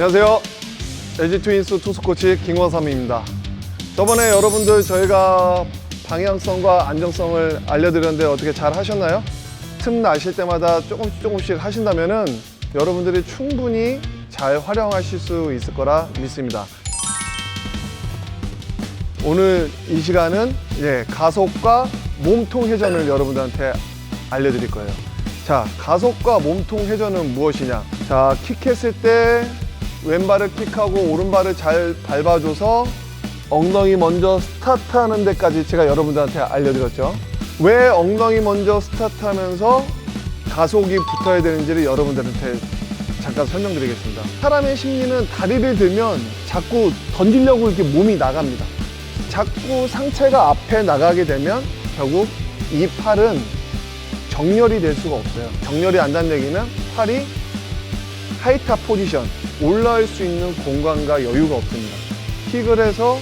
안녕하세요. LG 트윈스 투수 코치 김원삼입니다. 저번에 여러분들 저희가 방향성과 안정성을 알려드렸는데 어떻게 잘 하셨나요? 틈 나실 때마다 조금씩 조금씩 하신다면은 여러분들이 충분히 잘 활용하실 수 있을 거라 믿습니다. 오늘 이 시간은 예, 가속과 몸통 회전을 여러분들한테 알려드릴 거예요. 자, 가속과 몸통 회전은 무엇이냐? 자, 킥했을 때 왼발을 킥하고 오른발을 잘 밟아줘서 엉덩이 먼저 스타트하는 데까지 제가 여러분들한테 알려드렸죠. 왜 엉덩이 먼저 스타트하면서 가속이 붙어야 되는지를 여러분들한테 잠깐 설명드리겠습니다. 사람의 심리는 다리를 들면 자꾸 던지려고 이렇게 몸이 나갑니다. 자꾸 상체가 앞에 나가게 되면 결국 이 팔은 정렬이 될 수가 없어요. 정렬이 안 된다는 얘기는 팔이 하이탑 포지션, 올라올 수 있는 공간과 여유가 없습니다. 킥을 해서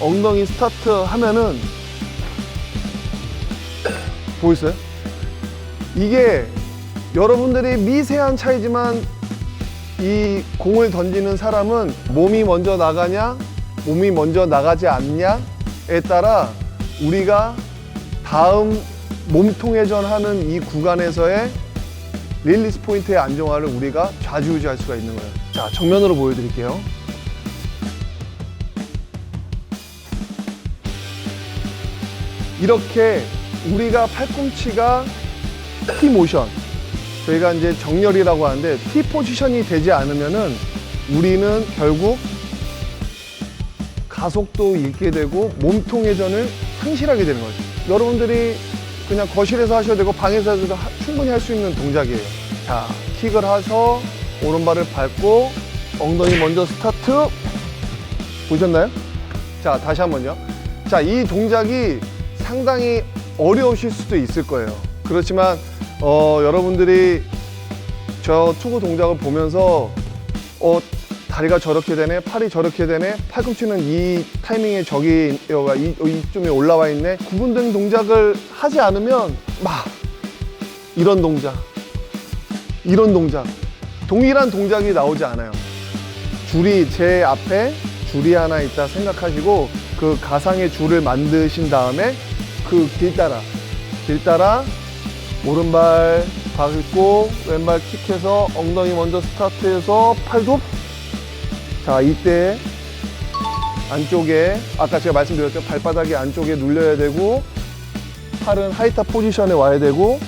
엉덩이 스타트 하면은 보이세요? 이게 여러분들이 미세한 차이지만 이 공을 던지는 사람은 몸이 먼저 나가냐, 몸이 먼저 나가지 않냐에 따라 우리가 다음 몸통 회전하는 이 구간에서의 릴리스 포인트의 안정화를 우리가 좌지우지할 수가 있는 거예요. 자, 정면으로 보여드릴게요. 이렇게 우리가 팔꿈치가 T 모션, 저희가 이제 정렬이라고 하는데 T 포지션이 되지 않으면은 우리는 결국 가속도 잃게 되고 몸통 회전을 상실하게 되는 거죠. 여러분들이 그냥 거실에서 하셔도 되고 방에서 해도 하- 충분히 할 수 있는 동작이에요. 자, 킥을 해서 오른발을 밟고 엉덩이 먼저 스타트. 보셨나요? 자, 다시 한 번요. 자, 이 동작이 상당히 어려우실 수도 있을 거예요. 그렇지만 어, 여러분들이 저 투구 동작을 보면서 어, 다리가 저렇게 되네, 팔이 저렇게 되네, 팔꿈치는 이 타이밍에 저기 여가 이, 이쯤에 올라와 있네. 구분된 동작을 하지 않으면 막 이런 동작, 이런 동작, 동일한 동작이 나오지 않아요. 줄이 제 앞에 줄이 하나 있다 생각하시고 그 가상의 줄을 만드신 다음에 그 길 따라 길 따라 오른발 밟고 왼발 킥해서 엉덩이 먼저 스타트해서 팔굽 자 이때 안쪽에 아까 제가 말씀드렸죠 발바닥이 안쪽에 눌려야 되고 팔은 하이탑 포지션에 와야 되고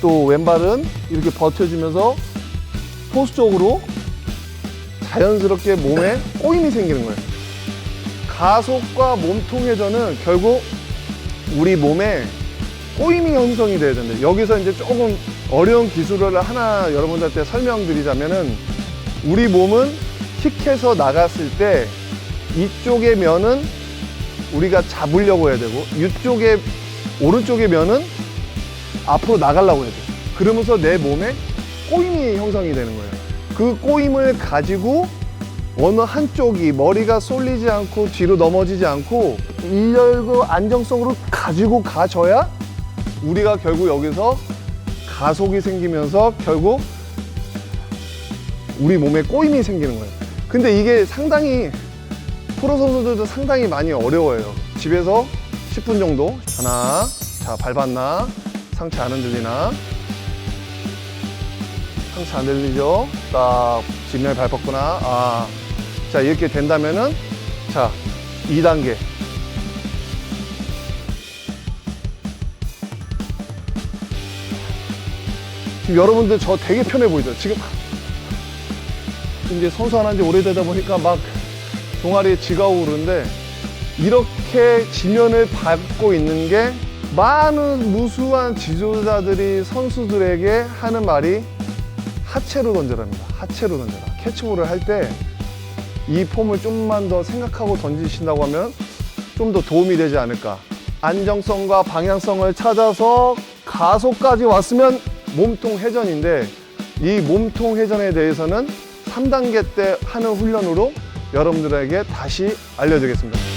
또 왼발은 이렇게 버텨주면서 포스 쪽으로 자연스럽게 몸에 꼬임이 생기는 거예요. 가속과 몸통 회전은 결국 우리 몸에 꼬임이 형성이 돼야 된다. 여기서 이제 조금 어려운 기술을 하나 여러분들한테 설명드리자면은 우리 몸은 킥해서 나갔을 때 이쪽의 면은 우리가 잡으려고 해야 되고 이쪽에 오른쪽의 면은 앞으로 나가려고 해야 돼. 그러면서 내 몸에 꼬임이 형성이 되는 거예요. 그 꼬임을 가지고 어느 한쪽이 머리가 쏠리지 않고 뒤로 넘어지지 않고 일렬구 안정성으로 가지고 가져야 우리가 결국 여기서 가속이 생기면서 결국 우리 몸에 꼬임이 생기는 거예요. 근데 이게 상당히 프로 선수들도 상당히 많이 어려워요. 집에서 10분 정도 하나 자 밟았나 상체 안 흔들리나 상체 안 들리죠? 딱 뒷면 밟았구나. 아, 자 이렇게 된다면은 자 2단계. 지금 여러분들 저 되게 편해 보이죠? 지금 이제 선수 안 한 지 오래되다 보니까 막 동아리에 지가 오고 그러는데 이렇게 지면을 밟고 있는 게 많은 무수한 지도자들이 선수들에게 하는 말이 하체로 던져랍니다. 하체로 던져라. 캐치볼을 할 때 이 폼을 좀만 더 생각하고 던지신다고 하면 좀 더 도움이 되지 않을까. 안정성과 방향성을 찾아서 가속까지 왔으면 몸통 회전인데 이 몸통 회전에 대해서는 3단계 때 하는 훈련으로 여러분들에게 다시 알려드리겠습니다.